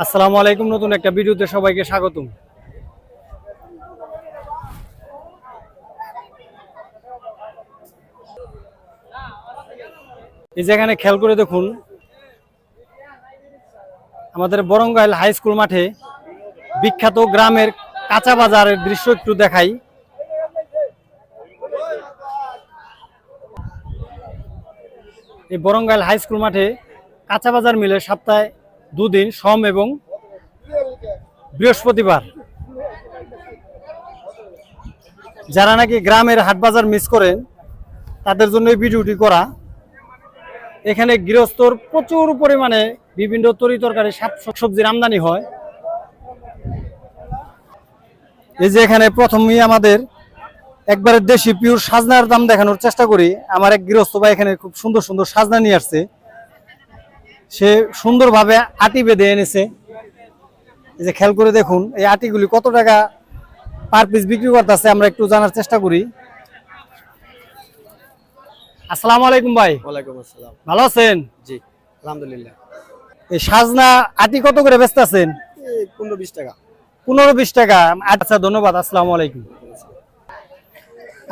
আসসালামু আলাইকুম, নতুন একটা ভিডিওতে সবাইকে স্বাগতম। এই যেখানে খেয়াল করে দেখুন, আমাদের বরঙ্গাইল হাই স্কুল মাঠে বিখ্যাত গ্রামের কাঁচা বাজারের দৃশ্য একটু দেখাই। এই বরঙ্গাইল হাই স্কুল মাঠে কাঁচা বাজার মিলে সপ্তাহে দুদিন সোম এবং বৃহস্পতিবার। যারা নাকি গ্রামের হাট বাজার মিস করেন, তাদের জন্য এই ভিডিওটি করা। এখানে গৃহস্থর প্রচুর পরিমাণে বিভিন্ন তরি তরকারি সবজির আমদানি হয়। এই যে এখানে প্রথমেই আমাদের একবারে দেশি পিওর সাজনার দাম দেখানোর চেষ্টা করি। আমার এক গৃহস্থ ভাই এখানে খুব সুন্দর সুন্দর সাজনা নিয়ে আসছে। সে সুন্দরভাবে আটি বেঁধে এনেছে। এই যে খেয়াল করে দেখুন এই আটিগুলি কত টাকা পার পিস বিক্রি করতেছে আমরা একটু জানার চেষ্টা করি। আসসালামু আলাইকুম ভাই। ওয়ালাইকুম আসসালাম। ভালো আছেন? জি আলহামদুলিল্লাহ। এই সাজনা আটি কত করে ব্যস্ত আছেন? পনেরো বিশ টাকা। পনেরো বিশ টাকা। আচ্ছা ধন্যবাদ আসসালামু আলাইকুম।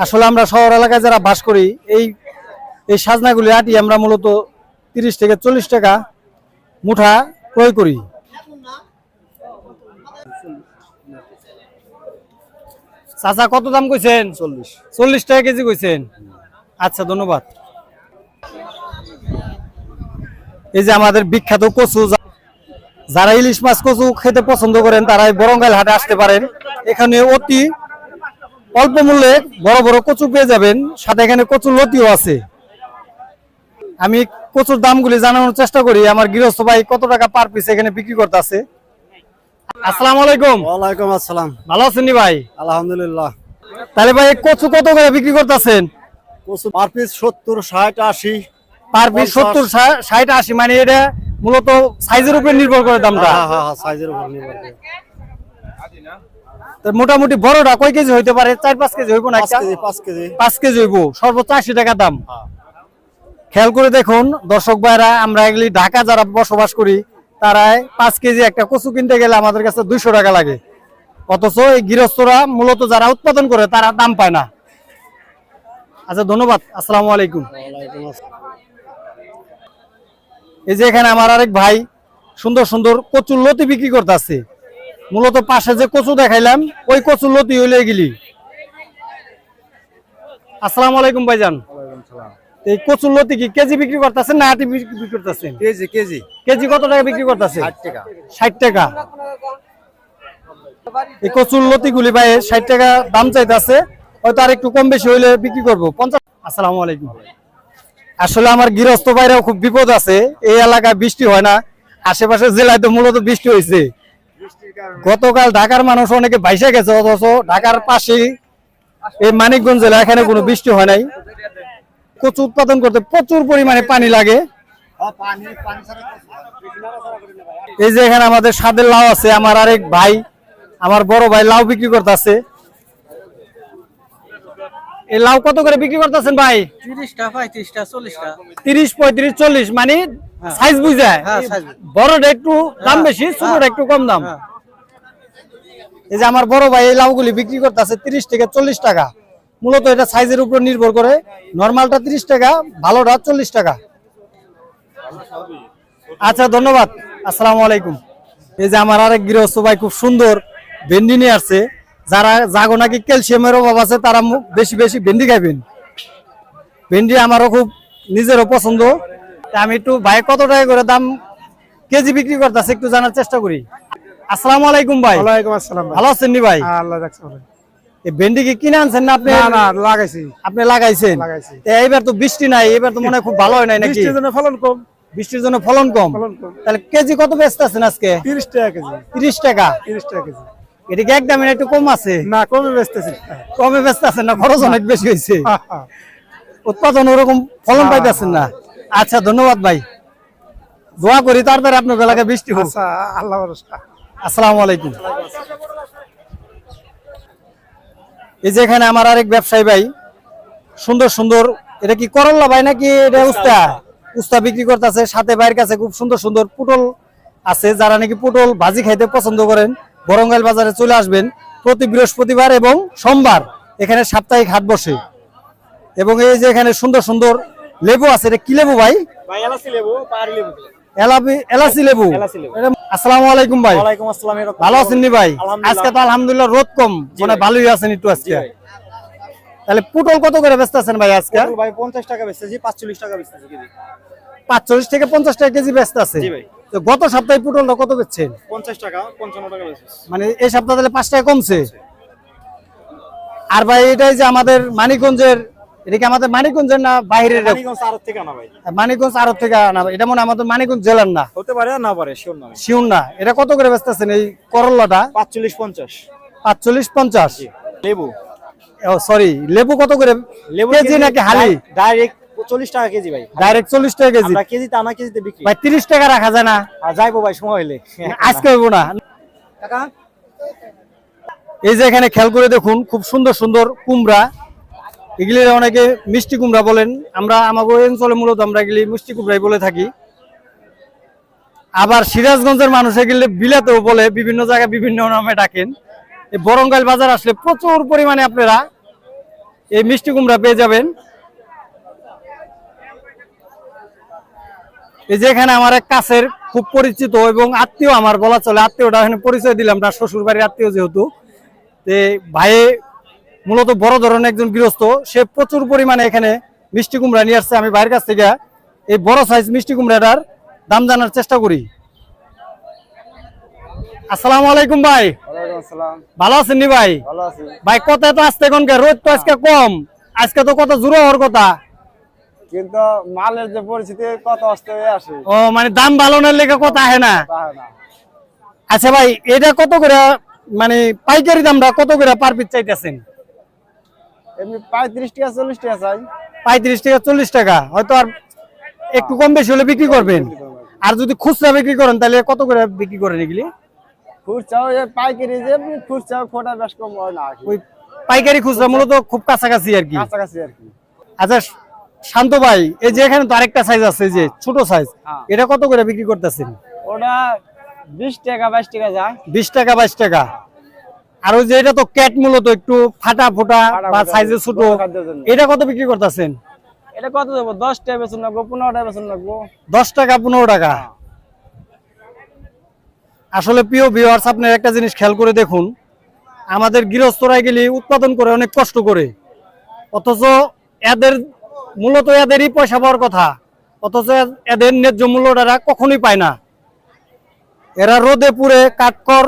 আসলে আমরা শহর এলাকায় যারা বাস করি এই এই সাজনাগুলি আটি আমরা মূলত তিরিশ থেকে চল্লিশ টাকা মুঠা ক্রয় করি। চাচা কত দাম কইছেন? চল্লিশ। চল্লিশ টাকা কেজি কইছেন? আচ্ছা ধন্যবাদ। এই যে আমাদের বিখ্যাত কচু যারা ইলিশ মাছ কচু খেতে পছন্দ করেন তারা বরঙ্গাইল হাটে আসতে পারেন। এখানে অতি অল্প মূল্যে বড় বড় কচু পেয়ে যাবেন। সাথে এখানে কচুর লতিও আছে। আমি কচুর দামগুলি জানানোর চেষ্টা করি। আমার গৃহস্থ ভাই কত টাকা পার পিস এখানে বিক্রি করতে আছে আসসালামু আলাইকুম। ওয়ালাইকুম আসসালাম। ভালো আছেন নি ভাই? আলহামদুলিল্লাহ। তাহলে ভাই কচু কত করে বিক্রি করতেছেন? কচু পার পিস সত্তর ষাট আশি। পার পিস পঞ্চাশ। সত্তর ষাট আশি মানে এটা মূলত সাইজের উপরে নির্ভর করে দামটা। হ্যাঁ হ্যাঁ হ্যাঁ সাইজের উপর নির্ভর করে। তো মোটামুটি বড়টা কয় কেজি হইতে পারে? চার পাঁচ কেজি হইব না পাঁচ কেজি পাঁচ কেজি। পাঁচ কেজি হইব। সর্বোচ্চ আশি টাকা দাম। হ্যাঁ। খেয়াল করে দেখুন, দর্শক ভাইরা, আমরা এগুলি ঢাকা যারা বসবাস করি তারা পাঁচ কেজি একটা কচু কিনতে গেলে আমাদের কাছে দুইশো টাকা লাগে। অথচ এই গৃহস্থরা মূলত যারা উৎপাদন করে, তারা দাম পায় না। আচ্ছা ধন্যবাদ। আসসালামু আলাইকুম। এই যে এখানে আমার আরেক ভাই সুন্দর সুন্দর কচুর লতি বিক্রি করতেছে। মূলত পাশে যে কচু দেখাইলাম, ওই কচুর লতি হইলে গেলি আসসালামু আলাইকুম ভাইজান। এই কচুর লতি কি কেজি বিক্রি করতেছেন না আটি বিক্রি করতেছেন? KG KG. কেজি কত টাকা বিক্রি করতেছে ষাট টাকা। ষাট টাকা। এই কচুর লতি গুলি ভাই ষাট টাকা দাম চাইতেছে হয়তো আর একটু কম বেশি হইলে বিক্রি করব। পঞ্চাশ আসসালামু আলাইকুম। আসলে আমার গৃহস্থ বাইরেও খুব বিপদ আছে। এই এলাকায় বৃষ্টি হয় না। আশেপাশে জেলায় তো মূলত বৃষ্টি হয়েছে গতকাল ঢাকার মানুষ অনেকে বাইসে গেছে অথচ ঢাকার পাশেই এই মানিকগঞ্জ জেলা এখানে কোনো বৃষ্টি হয় নাই। কচু উৎপাদন করতে প্রচুর পরিমাণে পানি লাগে। এই যে এখানে আমাদের সাদের লাউ আছে আমার আরেক ভাই আমার বড় ভাই লাউ বিক্রি করতেছে। এই লাউ কত করে বিক্রি করতেছেন ভাই? তিরিশটা পঁয়ত্রিশটা চল্লিশটা। তিরিশ পঁয়ত্রিশ চল্লিশ মানে সাইজ বুঝায় হ্যাঁ, বড়টা একটু দাম বেশি ছোটটা একটু কম দাম। হ্যাঁ। এই যে আমার বড় ভাই এই লাউগুলি বিক্রি করতেছে তিরিশ থেকে চল্লিশ টাকা। মূলত এটা সাইজের উপর নির্ভর করে। নর্মালটা তিরিশ টাকা ভালোটা চল্লিশ টাকা। আচ্ছা ধন্যবাদ। আসসালামু আলাইকুম। এই যে আমার আরেক গৃহস্থ ভাই খুব সুন্দর ভেন্ডি নিয়ে আসছে। যারা জাগো নাকি ক্যালসিয়ামের অভাব আছে তারা বেশি বেশি ভেন্ডি খাইবেন। ভেন্ডি আমারও খুব নিজেরও পছন্দ। আমি একটু ভাই কত টাকা করে দাম কেজি বিক্রি করতেছে একটু জানার চেষ্টা করি। আসসালামু আলাইকুম ভাই। ওয়ালাইকুম আসসালাম ভালো আছেন নি ভাই? হ্যাঁ, আল্লাহ রাখছে ভালো। ভেন্ডি কি কিনে আনছেন না আপনি? না না লাগাইছি। আপনি লাগাইছেন? লাগাইছি। এইবার তো বৃষ্টি নাই এবার তো মনে হয় খুব ভালো হয় নাই নাকি? বৃষ্টির জন্য ফলন কম। বৃষ্টির জন্য ফলন কম? তাহলে কেজি কত ব্যস্ত আছেন আজকে? তিরিশ টাকা কেজি। তিরিশ টাকা? তিরিশ টাকা কেজি। এটা একদম একটু কম আছে? না কমে বেচতেছি। কমে ব্যস্ত আছেন না খরচ অনেক বেশি হয়েছে। হ্যাঁ, হ্যাঁ। উৎপাদন ওরকম ফলন পাইতেছেন না। আচ্ছা ধন্যবাদ ভাই। দোয়া করি তাড়াতাড়ি আপনার এলাকায় বৃষ্টি হোক। আচ্ছা আল্লাহ আসসালামু আলাইকুম। এই যে এখানে আমার আরেক ব্যবসায়ী ভাই সুন্দর সুন্দর এটা কি করল্লা ভাই নাকি এটা উস্তা উস্তা বিক্রি করতেছে সাথে ভাইয়ের কাছে খুব সুন্দর সুন্দর পুটল আছে যারা নাকি পুটল ভাজি খাইতে পছন্দ করেন বরঙ্গাইল বাজারে চলে আসবেন প্রতি বৃহস্পতিবার এবং সোমবার এখানে সাপ্তাহিক হাট বসে। এবং এই যে এখানে সুন্দর সুন্দর লেবু আছে এটা কি লেবু ভাই? ভাই এলাচি লেবু পাহাড়ি লেবু। এলাচি লেবু। এলাচি লেবু। এটা- আসসালামু আলাইকুম ভাই। আসসালাম ভালো আছেন ভাই? আজকে তো আলহামদুলিল্লাহ রোদ কম মানে ভালোই আছেন একটু আজকে। তাহলে পটল কত করে ব্যস্ত আছেন ভাই আজকে? ভাই পঞ্চাশ টাকা বেচতেছি পাঁচচল্লিশ টাকা বেচতেছি কেজি। পাঁচচল্লিশ থেকে পঞ্চাশ টাকা কেজি ব্যস্ত আছে। জি ভাই। তো গত সপ্তাহে পটলটা কত বেচছেন? টাকা টাকা মানে এই সপ্তাহে তাহলে পাঁচ টাকা কমছে। আর ভাই এটাই যে আমাদের মানিকগঞ্জের এটা কি আমাদের মানিকগঞ্জের না বাইরের মানিকগঞ্জ আড়ত থেকে আনা ভাই। মানিকগঞ্জ আরব থেকে আনা এটা মনে আমাদের মানিকগঞ্জ জেলার না? হতে পারে না পারে শিওর না এটা কত করে ব্যস্ত আছেন এই করল্লাটা পাঁচচল্লিশ পঞ্চাশ। পাঁচচল্লিশ পঞ্চাশ। লেবু। সরি লেবু কত করে? লেবু কেজি নাকি হালি? ডাইরেক্ট চল্লিশ টাকা কেজি ভাই। ডাইরেক্ট চল্লিশ টাকা কেজি। আমরা কেজিতে আনা কেজিতে বিক্রি। ভাই তিরিশ টাকা রাখা যায় না। আর যাইবো ভাই সময় হইলে। আজকে হইব না। কাকা? এই যে এখানে খেয়াল করে দেখুন খুব সুন্দর সুন্দর কুমড়া। এগুলি অনেকে মিষ্টি কুমড়া বলেন। আমরা ওই অঞ্চলে মূলত আমরা এগুলি মিষ্টি কুমড়াই বলে থাকি। আবার সিরাজগঞ্জের মানুষ এগুলি বিলাতেও বলে, বিভিন্ন জায়গায় বিভিন্ন নামে ডাকেন। এই বরঙ্গাইল বাজার আসলে প্রচুর পরিমাণে আপনারা এই মিষ্টি কুমড়া পেয়ে যাবেন। এই যে এখানে আমার এক কাছের খুব পরিচিত এবং আত্মীয় আমার বলা চলে, আত্মীয়টা এখানে পরিচয় দিলাম না শ্বশুর বাড়ির আত্মীয় যেহেতু। ভাইয়ে মূলত বড় ধরনের একজন গৃহস্থ সে প্রচুর পরিমাণে এখানে মিষ্টি কুমড়া নিয়ে আসছে। আমি ভাইয়ের কাছ থেকে এই বড় সাইজ মিষ্টি কুমড়াটার দাম জানার চেষ্টা করি। আসসালামু আলাইকুম ভাই। ভালো আছেন নি ভাই? ভাই কত এত আসতে এখনকার রোদ তো আজকে কম। আজকে তো কত জোরো হওয়ার কথা। কিন্তু মালের যে পরিস্থিতি কত আসতে আসে। ও মানে দাম ভালো না লেগে কথা আহে না। না। আচ্ছা ভাই এটা কত করে মানে পাইকারি দামটা কত করে পার পিস চাইতেছেন? এমনি পঁয়ত্রিশ টাকা চল্লিশ টাকা চাই। পঁয়ত্রিশ টাকা চল্লিশ টাকা। হয়তো আর একটু কম বেশি হলে বিক্রি করবেন। আর যদি খুচরা বিক্রি করেন তাহলে কত করে বিক্রি করেন এগুলি? খুচরাও পাইকারি যে খুচরাও খোটা বেশ কম হয় না ওই পাইকারি খুচরা মূলত খুব কাছাকাছি আর কি। কাছাকাছি আর কি। আচ্ছা শান্ত ভাই এই যে এখানে তো আরেকটা সাইজ আছে যে ছোট সাইজ হ্যাঁ। এটা কত করে বিক্রি করতেছেন? ওটা বিশ টাকা বাইশ টাকা যায় বিশ টাকা বাইশ টাকা। আর ওই যে এটা তো ক্যাট মূলত একটু ফাটা ফোটা বা সাইজে ছোট। এটা কত বিক্রি করতেছেন? এটা কত দেবো? দশ টাকা বেতন লাগবো পনেরো টাকা বেতন লাগবো দশ টাকা পনেরো টাকা। আসলে প্রিয় ভিউয়ার্স আপনার একটা জিনিস খেয়াল করে দেখুন। আমাদের গৃহস্থরা গেলে উৎপাদন করে অনেক কষ্ট করে। অথচ এদের মূলত এদেরই পয়সা পাওয়ার কথা। অথচ এদের ন্যায্য মূল্যটা কখনোই পায় না। এরা রোদে পুড়ে কাঠকর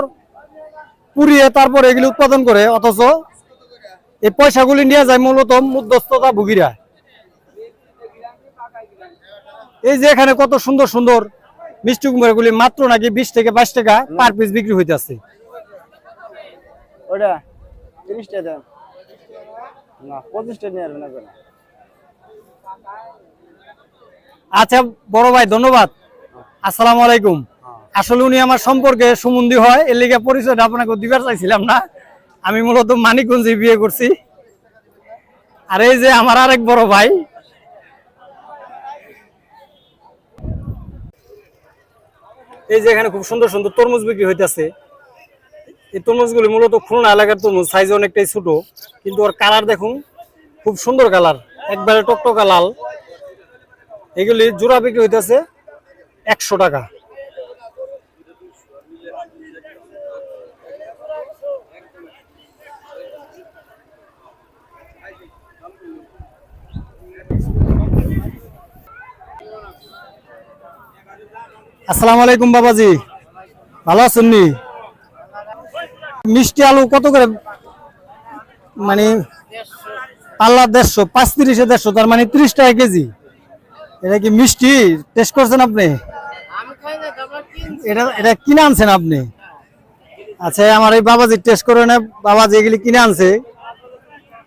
পুড়িয়ে তারপর এগুলি উৎপাদন করে অথচ এই পয়সাগুলি নিয়ে যায় মূলত মধ্যস্থতা ভুগিরা। এই যে এখানে কত সুন্দর সুন্দর মিষ্টি কুমড়া গুলি মাত্র নাকি বিশ থেকে বাইশ টাকা পার পিস বিক্রি হইতেছে। ওটা তিরিশ টাকা না পঁচিশ টাকা নিয়ে আচ্ছা বড় ভাই ধন্যবাদ। আসসালামু আলাইকুম। আসলে উনি আমার সম্পর্কে সুমন্দি হয়, এর লিগে পরিচয়টা আপনাকে দিবার চাইছিলাম না। আমি মূলত মানিকগঞ্জে বিয়ে করছি। আর এই যে আমার আরেক বড় ভাই। এই যে এখানে খুব সুন্দর সুন্দর তরমুজ বিক্রি হইতেছে। এই তরমুজগুলি মূলত খুলনা এলাকার তরমুজ সাইজ অনেকটাই ছোট, কিন্তু ওর কালার দেখুন, খুব সুন্দর কালার একবারে টকটকা লাল। এগুলি জোড়া বিক্রি হইতেছে একশো টাকা। আসসালামু আলাইকুম বাবাজি। ভালো আছেন নি? মিষ্টি আলু কত করে? মানে পাল্লা দেড়শো পাঁচ তিরিশে দেড়শো তার মানে ত্রিশ টাকা কেজি। এটা কি মিষ্টি? টেস্ট করছেন আপনি? এটা এটা কিনে আনছেন আপনি? আচ্ছা আমার এই বাবাজি টেস্ট করে না বাবাজি এগুলি কিনে আনছে।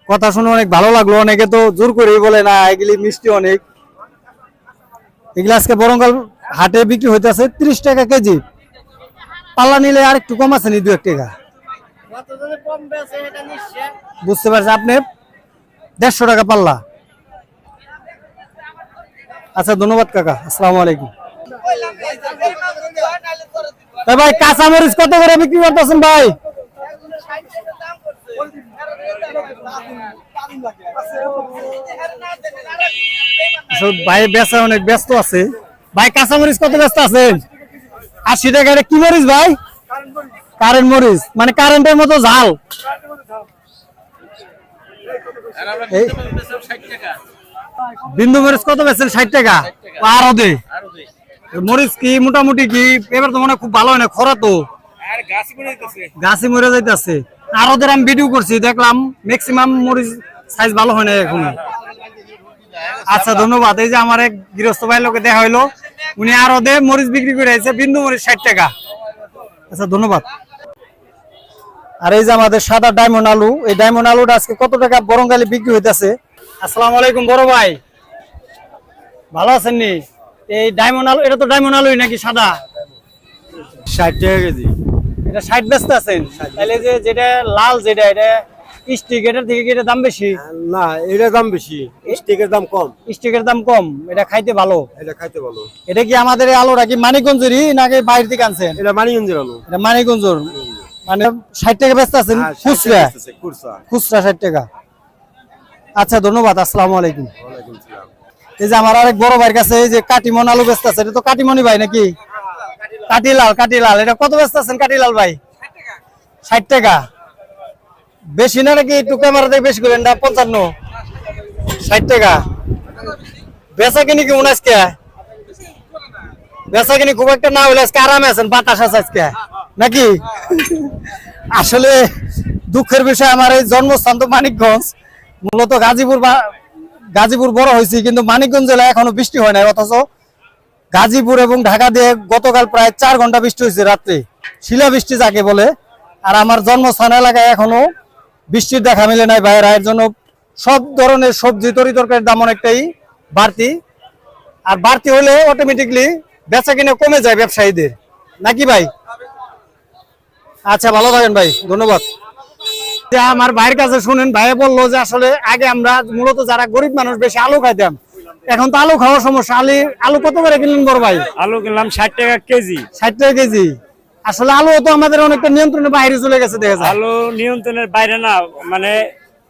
কথা শুনে অনেক ভালো লাগল অনেকে তো জোর করেই বলে না এগুলি মিষ্টি অনেক। এগুলি আজকে বরঙ্গাল হাটে বিক্রি হইতেছে ত্রিশ টাকা কেজি। পাল্লা নিলে আর একটু কম আছে নি দু এক টাকা বুঝতে পারছি আপনি দেড়শো টাকা পাল্লা। আচ্ছা ধন্যবাদ কাকা আসসালামু আলাইকুম। ভাই কাঁচামরিচ কত করে বিক্রি করতেছেন ভাই? ভাই বেচা অনেক ব্যস্ত আছে। ভাই কাঁচামরিচ কত ব্যস্ত আছেন আশি টাকা এটা কি মরিচ ভাই? কারেন্ট মরিচ মানে কারেন্টের মতো ঝাল। বিন্দু মরিচ কত বেচছেন? ষাট টাকা। আরও দে। মরিচ কি, মোটামুটি কি? এবার তো মনে খুব ভালো হয় না, খরা তো। গাছে মরে যাইতেছে। আর ওদের আমি ভিডিও করছি, দেখলাম ম্যাক্সিমাম মরিচ সাইজ ভালো হয় না এখন। আচ্ছা ধন্যবাদ। এই যে আমার এক গৃহস্থ ভাই লোকে দেখা হইল। উনি আর ওদের মরিচ বিক্রি করে আছে বিন্দু মরিচ ষাট টাকা। আচ্ছা ধন্যবাদ। আর এই যে আমাদের সাদা ডায়মন্ড আলু এই ডায়মন্ড আলুটা আজকে কত টাকা বরঙ্গালি বিক্রি হইতেছে? আসসালামু আলাইকুম বড় ভাই। ভালো আছেন নি? এই ডায়মন্ড আলু এটা তো ডায়মন্ড আলুই নাকি সাদা? ষাট টাকা কেজি। এটা ষাট ব্যস্ত আছেন? তাহলে যে যেটা লাল যেটা এটা স্টিক এটার থেকে কি এটা দাম বেশি? না এটার দাম বেশি। স্টিকের দাম কম। স্টিকের দাম কম এটা খাইতে ভালো। এটা খাইতে ভালো। এটা কি আমাদের এই আলুটা কি মানিকগঞ্জেরই নাকি বাইরে থেকে আনছেন? এটা মানিগঞ্জের আলু। এটা মানিকগঞ্জর। মানে ষাট টাকা ব্যস্ত আছেন? হ্যাঁ, খুচরা? খুচরা। ষাট টাকা। আচ্ছা ধন্যবাদ আসসালামু আলাইকুম। এই যে আমার আরেক বড় ভাইয়ের কাছে এই যে কাটিমন আলু ব্যস্ত আছে এটা তো কাটিমনি ভাই নাকি? কাটিলাল। কাটিলাল এটা কত ব্যস্ত আছেন কাটিলাল ভাই? ষাট টাকা। বেশি না নাকি? একটু ক্যামেরা থেকে বেশি করেন, না? পঞ্চান্ন। ষাট টাকা। বেচা কিনি কি উনাইশ কে বেচা কিনি খুব একটা না হইলে আজকে আরামে আছেন, বাতাস আছে আজকে। নাকি? আসলে দুঃখের বিষয়, আমার এই জন্মস্থান তো মানিকগঞ্জ। মূলত গাজীপুর গাজীপুর বড় হয়েছি, কিন্তু মানিকগঞ্জ জেলায় এখনও বৃষ্টি হয় নাই, অথচ গাজীপুর এবং ঢাকা দিয়ে গতকাল প্রায় চার ঘণ্টা বৃষ্টি হয়েছে রাত্রে। শিলা বৃষ্টি যাকে বলে। আর আমার জন্মস্থান এলাকায় এখনও বৃষ্টির দেখা মিলে নাই বাইরে এর জন্য সব ধরনের সবজি তরি তরকারির দাম অনেকটাই বাড়তি। আর বাড়তি হলে অটোমেটিকলি বেচা কিনে কমে যায় ব্যবসায়ীদের। নাকি ভাই? আচ্ছা ভালো থাকেন ভাই ধন্যবাদ। যে আমার ভাইয়ের কাছে শুনেন ভাই বলল যে আসলে আগে আমরা মূলত যারা গরিব মানুষ বেশি আলু খাইতাম। এখন তো আলু খাওয়ার সমস্যা। আলু আলু কত করে কিনলেন বড় ভাই? আলু কিনলাম ষাট টাকা কেজি। ষাট টাকা কেজি। আসলে আলু তো আমাদের অনেকটা নিয়ন্ত্রণের বাইরে চলে গেছে দেখা যায়। আলু নিয়ন্ত্রণের বাইরে না মানে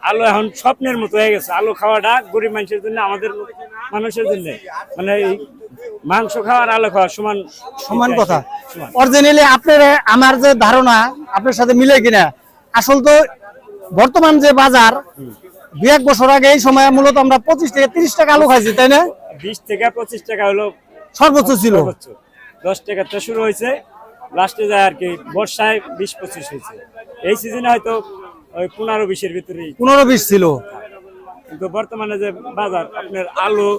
আলু এখন স্বপ্নের মতো হয়ে গেছে। আলু খাওয়াটা গরিব মানুষের জন্য আমাদের মানুষের জন্য। মানে মাংস খাওয়ার আলু খাওয়া সমান সমান কথা। অরিজিনালি আপনার আমার যে ধারণা আপনার সাথে মিলে কিনা আসল তো বর্তমান যে বাজার দু এক বছর আগে এই সময় মূলত আমরা পঁচিশ থেকে তিরিশ টাকা আলু খাইছি তাই না? বিশ থেকে পঁচিশ টাকা হলো সর্বোচ্চ ছিল। দশ টাকা তো শুরু হয়েছে। লাস্টে যায় আর কি বর্ষায় বিশ পঁচিশ হয়েছে। এই সিজনে হয়তো ওই পনেরো বিশের ভিতরেই। পনেরো বিশ ছিল। কিন্তু বর্তমানে যে বাজার আপনার আলু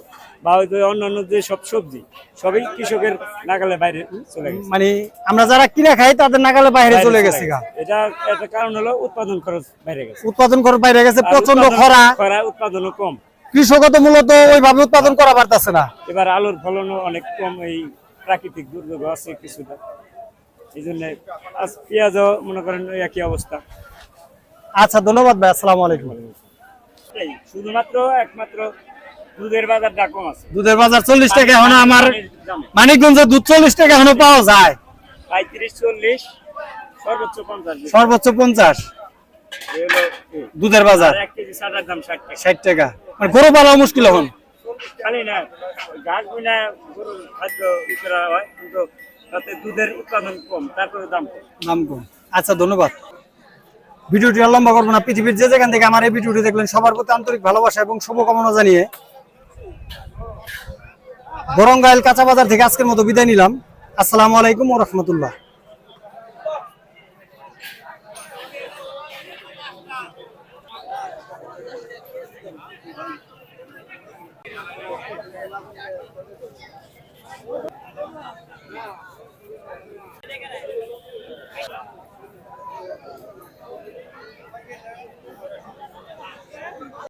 বা ওই যে অন্যান্য যে সব সবজি সবই কৃষকের নাগালে বাইরে চলে গেছে। মানে আমরা যারা কিনে খাই তাদের নাগালে বাইরে চলে গেছে এটা একটা কারণ হলো উৎপাদন খরচ বাইরে গেছে। উৎপাদন করে বাইরে গেছে প্রচণ্ড খরা। খরা উৎপাদনও কম। কৃষকও তো মূলত ওইভাবে উৎপাদন করা পারতেছে না। এবার আলুর ফলনও অনেক কম এই প্রাকৃতিক দুর্যোগ আছে কিছুটা। এই জন্য আজ পেঁয়াজও মনে করেন একই অবস্থা। আচ্ছা ধন্যবাদ ভাই আসসালামু আলাইকুম। শুধুমাত্র একমাত্র দুধের বাজারটা কম আছে। দুধের বাজার চল্লিশ টাকা এখন আমার মানিকগঞ্জে দুধ চল্লিশ টাকা এখনও পাওয়া যায়। পঁয়ত্রিশ চল্লিশ সর্বোচ্চ পঞ্চাশ। সর্বোচ্চ পঞ্চাশ। দুধের বাজার। ষাট টাকা। মানে গরু পালাও মুশকিল এখন। খালি না গরুর খাদ্য হয় কিন্তু তাতে দুধের উৎপাদন কম, তারপরে দাম নাম কম। আচ্ছা ধন্যবাদ। ভিডিওটি আর লম্বা করব না। পৃথিবীর যে যেখান থেকে আমার এই ভিডিওটি দেখলেন, সবার প্রতি আন্তরিক ভালোবাসা এবং শুভকামনা জানিয়ে বরঙ্গাইল কাঁচা বাজার থেকে আজকের মতো বিদায় নিলাম। আসসালামু আলাইকুম ও রহমতুল্লাহ।